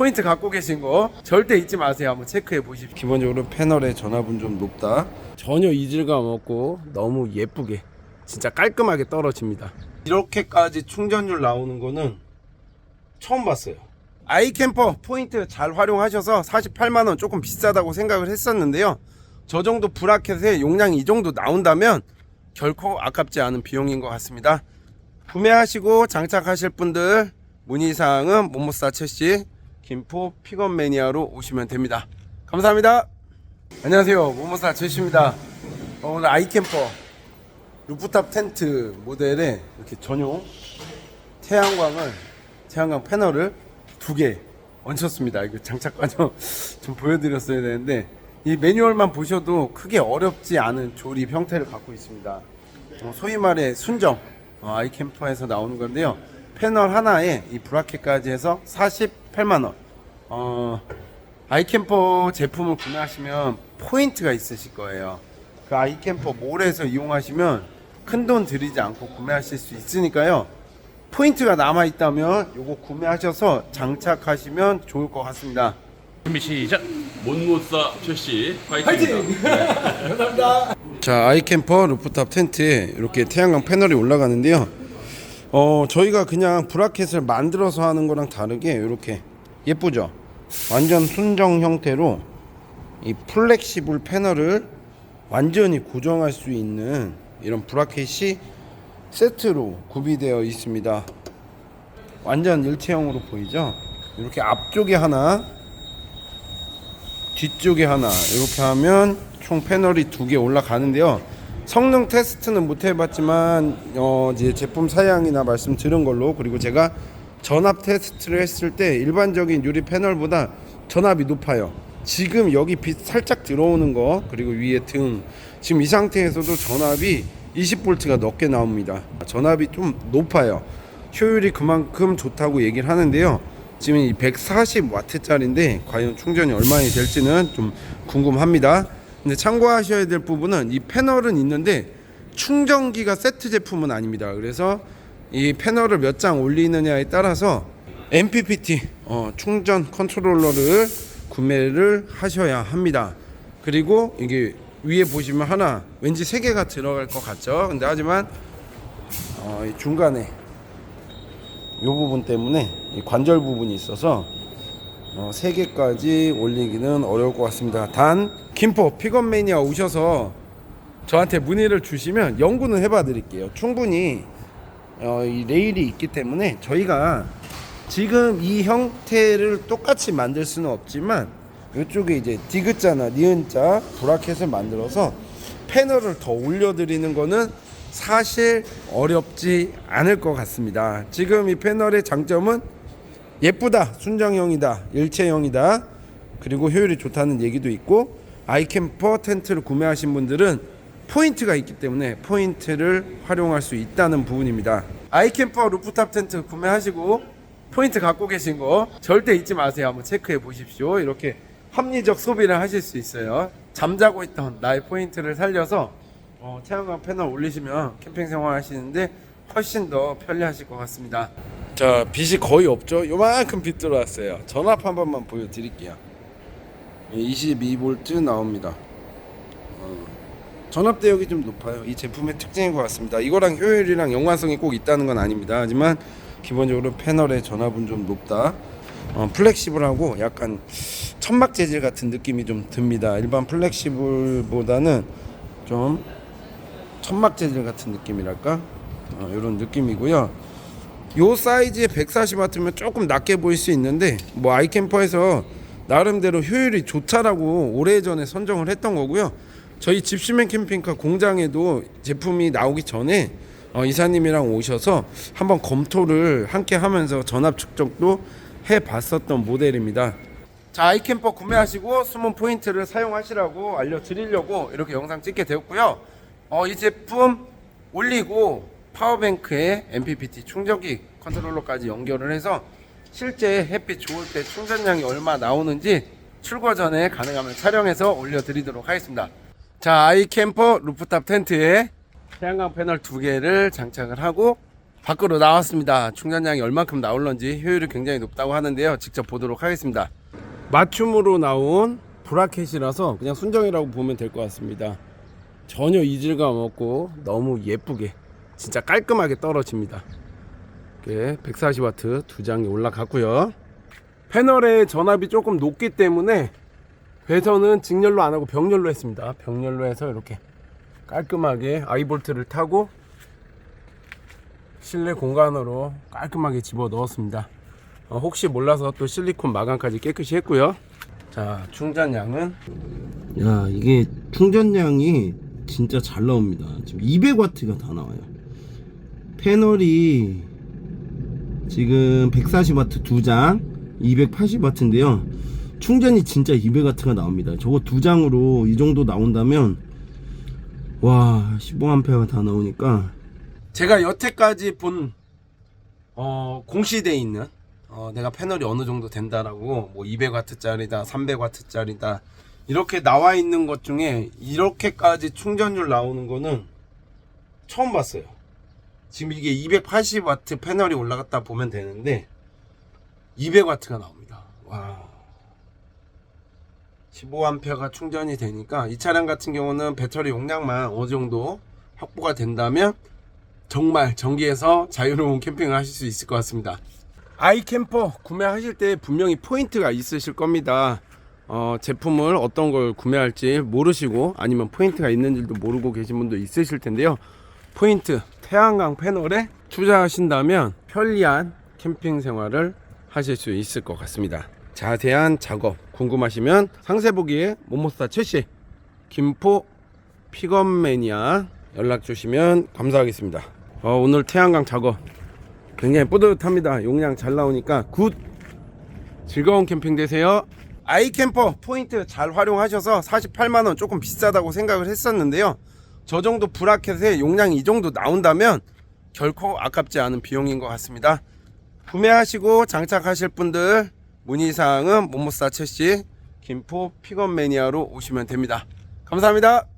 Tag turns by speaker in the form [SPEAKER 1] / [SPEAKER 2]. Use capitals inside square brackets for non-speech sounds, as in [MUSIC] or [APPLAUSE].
[SPEAKER 1] 포인트 갖고 계신 거 절대 잊지 마세요. 한번 체크해 보십시오. 기본적으로 패널의 전압은 좀 높다. 전혀 이질감 없고 너무 예쁘게 진짜 깔끔하게 떨어집니다. 이렇게까지 충전율 나오는 거는 처음 봤어요. 아이캠퍼 포인트 잘 활용하셔서 48만 원 조금 비싸다고 생각을 했었는데요. 저 정도 브라켓에 용량이 이 정도 나온다면 결코 아깝지 않은 비용인 것 같습니다. 구매하시고 장착하실 분들 문의사항은 모모사 채씨 김포 픽업 매니아로 오시면 됩니다. 감사합니다. 안녕하세요. 모모사 채씨입니다. 어, 오늘 아이캠퍼 루프탑 텐트 모델에 이렇게 전용 태양광을 태양광 패널을 두 개 얹혔습니다. 이거 장착 과정 [LAUGHS] 좀 보여드렸어야 되는데 이 매뉴얼만 보셔도 크게 어렵지 않은 조립 형태를 갖고 있습니다. 어, 소위 말해 순정 어, 아이캠퍼에서 나오는 건데요. 패널 하나에 이 브라켓까지 해서 48만 원. 어, 아이캠퍼 제품을 구매하시면 포인트가 있으실 거예요. 그 아이캠퍼 몰에서 이용하시면 큰 돈 들이지 않고 구매하실 수 있으니까요. 포인트가 남아 있다면 요거 구매하셔서 장착하시면 좋을 것 같습니다.
[SPEAKER 2] 준비 시작. 못못사 최씨 파이팅입니다. [LAUGHS]
[SPEAKER 1] 자, 아이캠퍼 루프탑 텐트에 이렇게 태양광 패널이 올라가는데요. 어, 저희가 그냥 브라켓을 만들어서 하는 거랑 다르게 이렇게 예쁘죠? 완전 순정 형태로 이 플렉시블 패널을 완전히 고정할 수 있는 이런 브라켓이 세트로 구비되어 있습니다. 완전 일체형으로 보이죠? 이렇게 앞쪽에 하나, 뒤쪽에 하나 이렇게 하면 총 패널이 두 개 올라가는데요. 성능 테스트는 못 해봤지만 어 이제 제품 사양이나 말씀 들은 걸로 그리고 제가 전압 테스트를 했을 때 일반적인 유리 패널보다 전압이 높아요. 지금 여기 빛 살짝 들어오는 거 그리고 위에 등 지금 이 상태에서도 전압이 20볼트가 넘게 나옵니다. 전압이 좀 높아요. 효율이 그만큼 좋다고 얘기를 하는데요. 지금 이 140와트짜리인데 과연 충전이 얼마나 될지는 좀 궁금합니다. 근데 참고하셔야 될 부분은 이 패널은 있는데 충전기가 세트 제품은 아닙니다. 그래서 이 패널을 몇 장 올리느냐에 따라서 MPPT 어, 충전 컨트롤러를 구매를 하셔야 합니다. 그리고 이게 위에 보시면 하나 왠지 세 개가 들어갈 것 같죠. 근데 하지만 어, 이 중간에 이 부분 때문에 이 관절 부분이 있어서 어, 3개까지 올리기는 어려울 것 같습니다. 단 김포 픽업 매니아 오셔서 저한테 문의를 주시면 연구는 해봐 드릴게요. 충분히 어, 이 레일이 있기 때문에 저희가 지금 이 형태를 똑같이 만들 수는 없지만 이쪽에 이제 디귿자나 니은자 브라켓을 만들어서 패널을 더 올려드리는 거는 사실 어렵지 않을 것 같습니다. 지금 이 패널의 장점은 예쁘다, 순정형이다, 일체형이다, 그리고 효율이 좋다는 얘기도 있고 아이캠퍼 텐트를 구매하신 분들은 포인트가 있기 때문에 포인트를 활용할 수 있다는 부분입니다. 아이캠퍼 루프탑 텐트 구매하시고 포인트 갖고 계신 거 절대 잊지 마세요. 한번 체크해 보십시오. 이렇게 합리적 소비를 하실 수 있어요. 잠자고 있던 나의 포인트를 살려서 어, 태양광 패널 올리시면 캠핑 생활 하시는데 훨씬 더 편리하실 것 같습니다. 자, 빛이 거의 없죠? 요만큼 빛 들어왔어요. 전압 한 번만 보여드릴게요. 22V 나옵니다. 어, 전압 대역이 좀 높아요. 이 제품의 특징인 것 같습니다. 이거랑 효율이랑 연관성이 꼭 있다는 건 아닙니다. 하지만 기본적으로 패널의 전압은 좀 높다. 어, 플렉시블하고 약간 천막 재질 같은 느낌이 좀 듭니다. 일반 플렉시블보다는 좀 천막 재질 같은 느낌이랄까 어, 이런 느낌이고요. 요 사이즈의 140W면 조금 낮게 보일 수 있는데 뭐 아이캠퍼에서 나름대로 효율이 좋다라고 오래전에 선정을 했던 거고요. 저희 집시맨 캠핑카 공장에도 제품이 나오기 전에 어, 이사님이랑 오셔서 한번 검토를 함께 하면서 전압 측정도 해봤었던 모델입니다. 자 아이캠퍼 구매하시고 숨은 포인트를 사용하시라고 알려드리려고 이렇게 영상 찍게 되었고요. 어, 이 제품 올리고 파워뱅크에 MPPT 충전기 컨트롤러까지 연결을 해서 실제 햇빛 좋을 때 충전량이 얼마 나오는지 출고 전에 가능하면 촬영해서 올려드리도록 하겠습니다. 자 아이캠퍼 루프탑 텐트에 태양광 패널 두 개를 장착을 하고 밖으로 나왔습니다. 충전량이 얼만큼 나올런지 효율이 굉장히 높다고 하는데요. 직접 보도록 하겠습니다. 맞춤으로 나온 브라켓이라서 그냥 순정이라고 보면 될 것 같습니다. 전혀 이질감 없고 너무 예쁘게 진짜 깔끔하게 떨어집니다. 이렇게 140W 두 장이 올라갔고요. 패널의 전압이 조금 높기 때문에 배선은 직렬로 안 하고 병렬로 했습니다. 병렬로 해서 이렇게 깔끔하게 아이볼트를 타고 실내 공간으로 깔끔하게 집어 넣었습니다. 어, 혹시 몰라서 또 실리콘 마감까지 깨끗이 했고요. 자 충전량은 야 이게 충전량이 진짜 잘 나옵니다. 지금 200W가 다 나와요. 패널이 지금 140W 두 장, 280W인데요. 충전이 진짜 200W가 나옵니다. 저거 두 장으로 이 정도 나온다면 와 15A가 다 나오니까 제가 여태까지 본 어, 공시돼 있는 어, 내가 패널이 어느 정도 된다라고 뭐 200W짜리다, 300W짜리다 이렇게 나와 있는 것 중에 이렇게까지 충전율 나오는 거는 처음 봤어요. 지금 이게 280W 패널이 올라갔다 보면 되는데 200W가 나옵니다. 와. 15A가 충전이 되니까 이 차량 같은 경우는 배터리 용량만 어느 정도 확보가 된다면 정말 전기에서 자유로운 캠핑을 하실 수 있을 것 같습니다. 아이캠퍼 구매하실 때 분명히 포인트가 있으실 겁니다. 어, 제품을 어떤 걸 구매할지 모르시고 아니면 포인트가 있는지도 모르고 계신 분도 있으실 텐데요. 포인트 태양광 패널에 투자하신다면 편리한 캠핑 생활을 하실 수 있을 것 같습니다. 자세한 작업 궁금하시면 상세 보기에 모모스타 최씨 김포 픽업 매니아 연락 주시면 감사하겠습니다. 어, 오늘 태양광 작업 굉장히 뿌듯합니다. 용량 잘 나오니까 굿 즐거운 캠핑 되세요. 아이캠퍼 포인트 잘 활용하셔서 48만원 조금 비싸다고 생각을 했었는데요. 저 정도 브라켓에 용량이 이 정도 나온다면 결코 아깝지 않은 비용인 것 같습니다. 구매하시고 장착하실 분들 문의사항은 모모사 채씨 김포 픽업 매니아로 오시면 됩니다. 감사합니다.